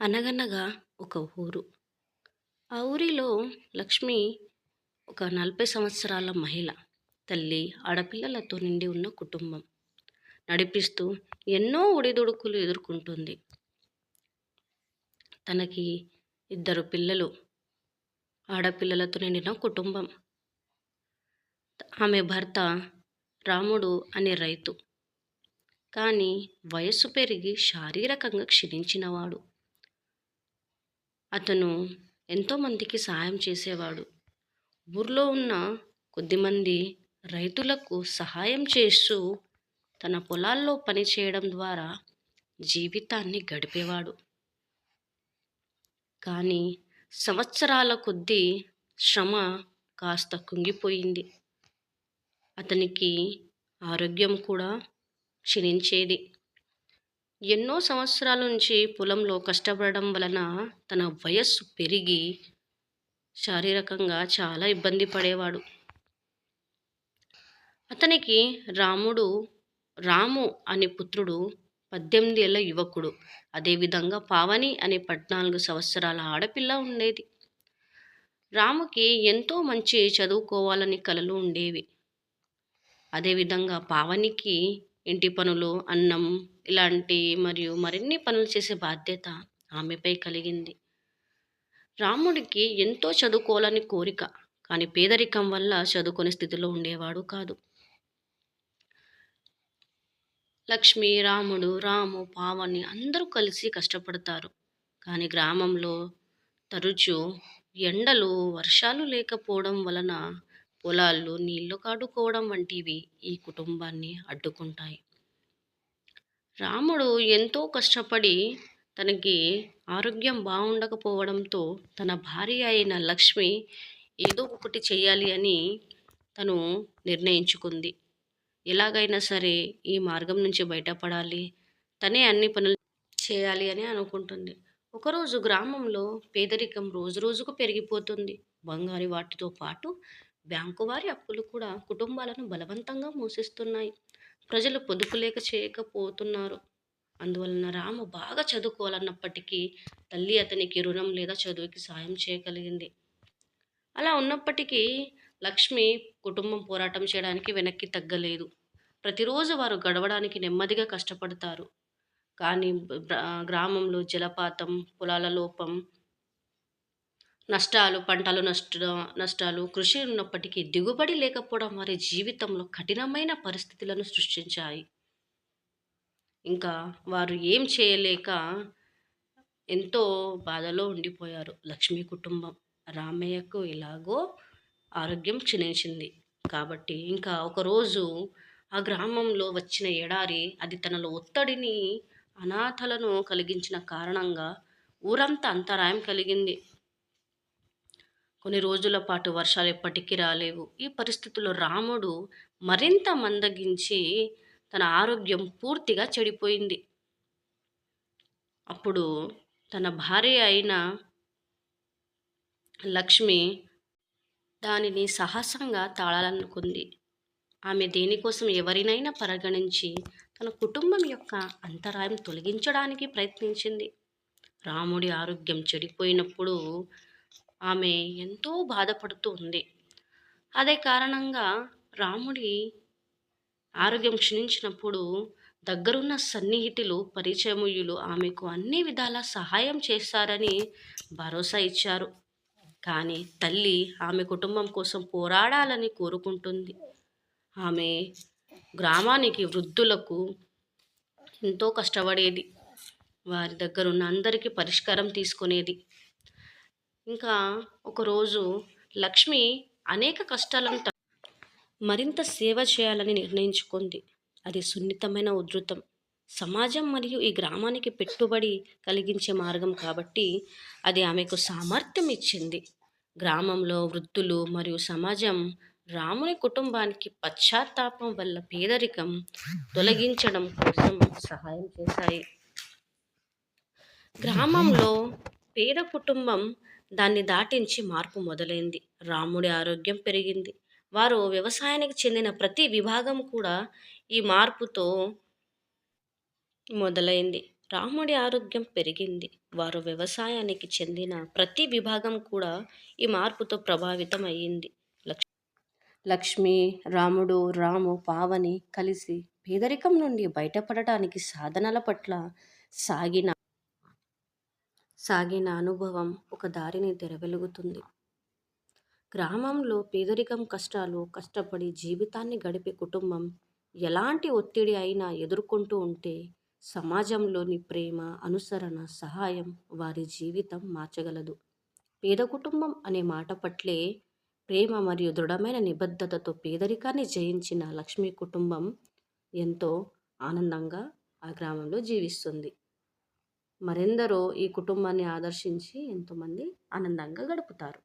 అనగనగా ఒక ఊరు. ఆ ఊరిలో లక్ష్మి ఒక నలభై సంవత్సరాల మహిళ తల్లి ఆడపిల్లలతో నిండి ఉన్న కుటుంబం. నడిపిస్తూ ఎన్నో ఒడిదుడుకులు ఎదుర్కొంటుంది. తనకి ఇద్దరు పిల్లలు ఆడపిల్లలతో నిండిన కుటుంబం. ఆమె భర్త రాముడు అనే రైతు. కానీ వయస్సు పెరిగి శారీరకంగా క్షీణించినవాడు. అతను ఎంతోమందికి సహాయం చేసేవాడు. ఊర్లో ఉన్న కొద్దిమంది రైతులకు సహాయం చేస్తూ తన పొలాల్లో పనిచేయడం ద్వారా జీవితాన్ని గడిపేవాడు. కానీ సంవత్సరాల కొద్దీ శ్రమ కాస్త కుంగిపోయింది. అతనికి ఆరోగ్యం కూడా క్షీణించేది. ఎన్నో సంవత్సరాల నుంచి పొలంలో కష్టపడడం వలన తన వయస్సు పెరిగి శారీరకంగా చాలా ఇబ్బంది పడేవాడు. అతనికి రాముడు రాము అనే పుత్రుడు పద్దెనిమిది ఏళ్ళ యువకుడు. అదేవిధంగా పావని అనే పద్నాలుగు సంవత్సరాల ఆడపిల్ల ఉండేది. రాముకి ఎంతో మంచి చదువుకోవాలని కలలు ఉండేవి. అదేవిధంగా పావనికి ఇంటి పనులు అన్నం ఇలాంటి మరియు మరిన్ని పనులు చేసే బాధ్యత ఆమెపై కలిగింది. రాముడికి ఎంతో చదువుకోవాలని కోరిక కానీ పేదరికం వల్ల చదువుకునే స్థితిలో ఉండేవాడు కాదు. లక్ష్మి రాముడు రాము పావని అందరూ కలిసి కష్టపడతారు. కానీ గ్రామంలో తరచూ ఎండలు వర్షాలు లేకపోవడం వలన పొలాల్లో నీళ్ళు కాడుకోవడం వంటివి ఈ కుటుంబాన్ని అడ్డుకుంటాయి. రాముడు ఎంతో కష్టపడి తనకి ఆరోగ్యం బాగుండకపోవడంతో తన భార్య అయిన లక్ష్మి ఏదో ఒకటి చేయాలి అని తను నిర్ణయించుకుంది. ఎలాగైనా సరే ఈ మార్గం నుంచి బయటపడాలి. తనే అన్ని పనులు చేయాలి అని అనుకుంటుంది. ఒకరోజు గ్రామంలో పేదరికం రోజు రోజుకు పెరిగిపోతుంది. బంగారు వాటితో పాటు బ్యాంకు వారి అప్పులు కూడా కుటుంబాలను బలవంతంగా మోసిస్తున్నాయి. ప్రజలు పొదుపు లేక చేయకపోతున్నారు. అందువలన రాము బాగా చదువుకోవాలన్నప్పటికీ తల్లి అతనికి రుణం లేదా చదువుకి సాయం చేయగలిగింది. అలా ఉన్నప్పటికీ లక్ష్మి కుటుంబం పోరాటం చేయడానికి వెనక్కి తగ్గలేదు. ప్రతిరోజు వారు గడవడానికి నెమ్మదిగా కష్టపడతారు. కానీ గ్రామంలో జలపాతం పొలాల లోపం నష్టాలు పంటలు నష్ట నష్టాలు కృషి ఉన్నప్పటికీ దిగుబడి లేకపోవడం వారి జీవితంలో కఠినమైన పరిస్థితులను సృష్టించాయి. ఇంకా వారు ఏం చేయలేక ఎంతో బాధలో ఉండిపోయారు. లక్ష్మీ కుటుంబం రామయ్యకు ఎలాగో ఆరోగ్యం క్షీణించింది. కాబట్టి ఇంకా ఒకరోజు ఆ గ్రామంలో వచ్చిన ఎడారి అది తనలో ఒత్తిడిని అనాథలను కలిగించిన కారణంగా ఊరంతా అంతరాయం కలిగింది. కొన్ని రోజుల పాటు వర్షాలు ఎప్పటికీ రాలేవు. ఈ పరిస్థితుల్లో రాముడు మరింత మందగించి తన ఆరోగ్యం పూర్తిగా చెడిపోయింది. అప్పుడు తన భార్య అయిన లక్ష్మి దానిని సాహసంగా తాళాలనుకుంది. ఆమె దేనికోసం ఎవరినైనా పరిగణించి తన కుటుంబం యొక్క అంతరాయం తొలగించడానికి ప్రయత్నించింది. రాముడి ఆరోగ్యం చెడిపోయినప్పుడు ఆమె ఎంతో బాధపడుతూ ఉంది. అదే కారణంగా రాముడి ఆరోగ్యం క్షీణించినప్పుడు దగ్గరున్న సన్నిహితులు పరిచయముయులు ఆమెకు అన్ని విధాల సహాయం చేస్తారని భరోసా ఇచ్చారు. కానీ తల్లి ఆమె కుటుంబం కోసం పోరాడాలని కోరుకుంటుంది. ఆమె గ్రామానికి వృద్ధులకు ఎంతో కష్టపడేది. వారి దగ్గర ఉన్న అందరికీ పరిష్కారం తీసుకునేది. ఇంకా ఒకరోజు లక్ష్మి అనేక కష్టాలను మరింత సేవ చేయాలని నిర్ణయించుకుంది. అది సున్నితమైన ఉధృతం. సమాజం మరియు ఈ గ్రామానికి పెట్టుబడి కలిగించే మార్గం కాబట్టి అది ఆమెకు సామర్థ్యం ఇచ్చింది. గ్రామంలో వృద్ధులు మరియు సమాజం రాముని కుటుంబానికి పశ్చాత్తాపం వల్ల పేదరికం తొలగించడం కోసం సహాయం చేశాయి. గ్రామంలో పేద కుటుంబం దాన్ని దాటించి మార్పు మొదలైంది. రాముడి ఆరోగ్యం పెరిగింది. వారు వ్యవసాయానికి చెందిన ప్రతి విభాగం కూడా ఈ మార్పుతో మొదలైంది. రాముడి ఆరోగ్యం పెరిగింది. వారు వ్యవసాయానికి చెందిన ప్రతి విభాగం కూడా ఈ మార్పుతో ప్రభావితం అయ్యింది లక్ష్ లక్ష్మి రాముడు రాము పావని కలిసి పేదరికం నుండి బయటపడటానికి సాధనల పట్ల సాగిన సాగిన అనుభవం ఒక దారిని తెరవెలుగుతుంది. గ్రామంలో పేదరికం కష్టాలు కష్టపడి జీవితాన్ని గడిపే కుటుంబం ఎలాంటి ఒత్తిడి అయినా ఎదుర్కొంటూ ఉంటే సమాజంలోని ప్రేమ అనుసరణ సహాయం వారి జీవితం మార్చగలదు. పేద కుటుంబం అనే మాట పట్లే ప్రేమ మరియు దృఢమైన నిబద్ధతతో పేదరికాన్ని జయించిన లక్ష్మీ కుటుంబం ఎంతో ఆనందంగా ఆ గ్రామంలో జీవిస్తుంది. మరెందరో ఈ కుటుంబాన్ని ఆదర్శించి ఎంతోమంది ఆనందంగా గడుపుతారు.